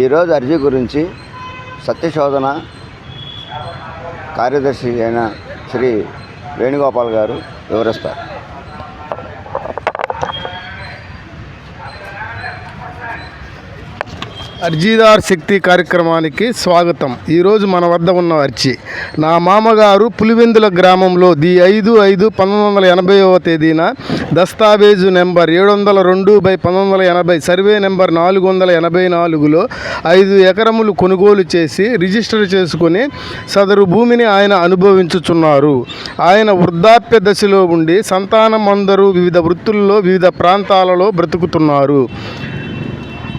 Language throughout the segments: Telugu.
ఈరోజు అర్జీ గురించి సత్యశోధన కార్యదర్శి అయిన శ్రీ వేణుగోపాల్ గారు వివరిస్తారు. అర్జీదార్ శక్తి కార్యక్రమానికి స్వాగతం. ఈరోజు మన వద్ద ఉన్న అర్జీ. నా మామగారు పులివెందుల గ్రామంలో ది ఐదు ఐదు పంతొమ్మిది వందల ఎనభైవ తేదీన దస్తావేజు నెంబర్ ఏడు వందల రెండు బై పంతొమ్మిది వందల ఎనభై సర్వే నెంబర్ నాలుగు వందల ఎనభై నాలుగులో ఐదు ఎకరములు కొనుగోలు చేసి రిజిస్టర్ చేసుకుని సదరు భూమిని ఆయన అనుభవించుచున్నారు. ఆయన వృద్ధాప్య దశలో ఉండి సంతానం అందరూ వివిధ వృత్తుల్లో వివిధ ప్రాంతాలలో బ్రతుకుతున్నారు.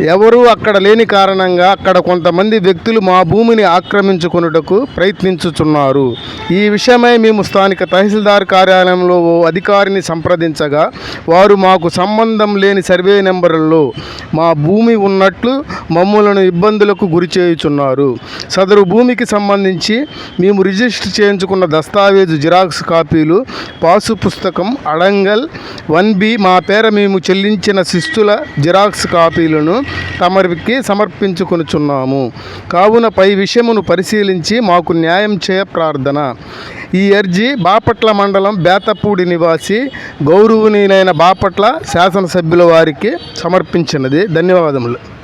ఎవరూ అక్కడ లేని కారణంగా అక్కడ కొంతమంది వ్యక్తులు మా భూమిని ఆక్రమించుకొనుటకు ప్రయత్నించుచున్నారు. ఈ విషయమై మేము స్థానిక తహసీల్దార్ కార్యాలయంలో ఓ అధికారిని సంప్రదించగా వారు మాకు సంబంధం లేని సర్వే నెంబర్లలో మా భూమి ఉన్నట్లు మమ్మలను ఇబ్బందులకు గురి చేయుచున్నారు. సదరు భూమికి సంబంధించి మేము రిజిస్టర్ చేయించుకున్న దస్తావేజు జిరాక్స్ కాపీలు పాసు పుస్తకం అడంగల్ వన్ బి మా పేర మేము చెల్లించిన శిస్తుల జిరాక్స్ కాపీలను తమరికి సమర్పించుకొనుచున్నాము. కావున పై విషయమును పరిశీలించి మాకు న్యాయం చేయ ప్రార్థన. ఈ అర్జీ బాపట్ల మండలం బేతపూడి నివాసి గౌరవనీయులైన బాపట్ల శాసనసభ్యుల వారికి సమర్పించినది. ధన్యవాదములు.